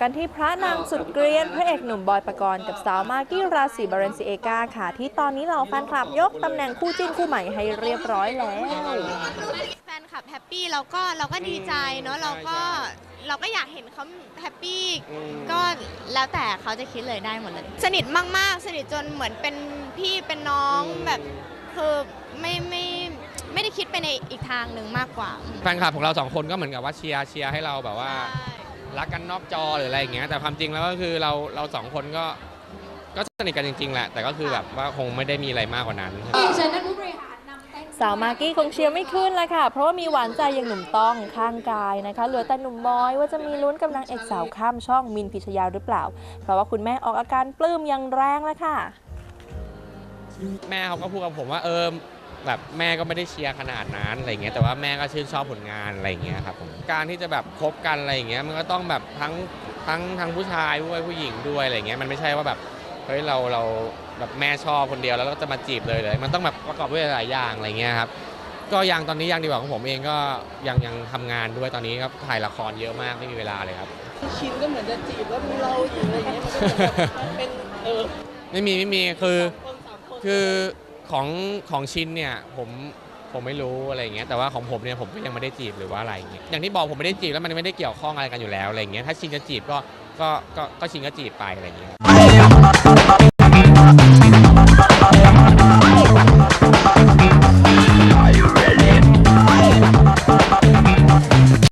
หนุ่มบอยปกรณ์กับสาวมากกี้ราศีบาเรนซิเอกาค่ะ ที่ตอนนี้เหล่าแฟนคลับยกตำแหน่งคู่จิ้นคู่ใหม่ให้เรียบร้อยแล้วแฟนคลับแฮปปี้เราก็เราก็ดีใจเนาะเราก็เราก็อยากเห็นเขาแฮปปี้ก็แล้วแต่เขาจะคิดเลยได้หมดเลยสนิทมาก ๆ สนิทจนเหมือนเป็นพี่เป็นน้องแบบคือไม่ไม่ไม่ได้คิดไปในอีกทางหนึ่งมากกว่าอืมแฟนคลับของเราสองคนก็เหมือนกับว่าเชียร์เชียร์ให้เราแบบว่าใช่ รักกันนอกจอหรืออะไรอย่างเงี้ยแต่ความจริงแล้วก็คือเราเราสองคนก็ก็สนิทกันจริง ๆ แหละ แต่ก็คือแบบว่าคงไม่ได้มีอะไรมากกว่านั้น เชิญท่านผู้บริหารนำเต้นสาวมากกี้คงเชียร์ไม่ขึ้นแล้วค่ะ เพราะว่ามีหวานใจอย่างหนุ่มต้องข้างกายนะคะ เหลือแต่หนุ่มบอยว่าจะมีลุ้นกับนางเอกสาวข้ามช่องมินพิชยาหรือเปล่า เพราะว่าคุณแม่ออกอาการปลื้มอย่างแรงแล้วค่ะ แม่เขาก็พูดกับผมว่าเออ แบบแม่ก็ไม่ได้เชียร์ขนาดนั้นอะไรเงี้ยแต่ว่าแม่ก็ชื่นชอบผลงานอะไรเงี้ยครับผมการที่จะแบบคบกันอะไรอย่างเงี้ยมันก็ต้องแบบทั้งทั้งทั้งผู้ชายด้วยผู้หญิงด้วยอะไรเงี้ยมันไม่ใช่ว่าแบบเฮ้ยเราเราแบบแม่ชอบคนเดียวแล้วเราก็จะมาจีบเลยเลย มันต้องแบบประกอบด้วยหลายอย่างอะไรเงี้ยครับก็ยังตอนนี้ยังดีกว่าของผมเองก็ยังยังทำงานด้วยตอนนี้ก็ถ่ายละครเยอะมากไม่มีเวลาเลยครับชินก็เหมือนจะจีบแล้วมีเราอยู่อะไรอย่างเงี้ยมันก็เหมือนแบบเป็นเออไม่มีไม่มีคือคนสามคนคือ ของของชินเนี่ยผมผมไม่รู้อะไรอย่างเงี้ยแต่ว่าของผมเนี่ยผมก็ยังไม่ได้จีบหรือว่าอะไรอย่างเงี้ยอย่างที่บอกผมไม่ได้จีบแล้วมันไม่ได้เกี่ยวข้องอะไรกันอยู่แล้วอะไรอย่างเงี้ยถ้าชินจะจีบก็ก็ก็ก็ชินก็จีบไปอะไรอย่างเงี้ย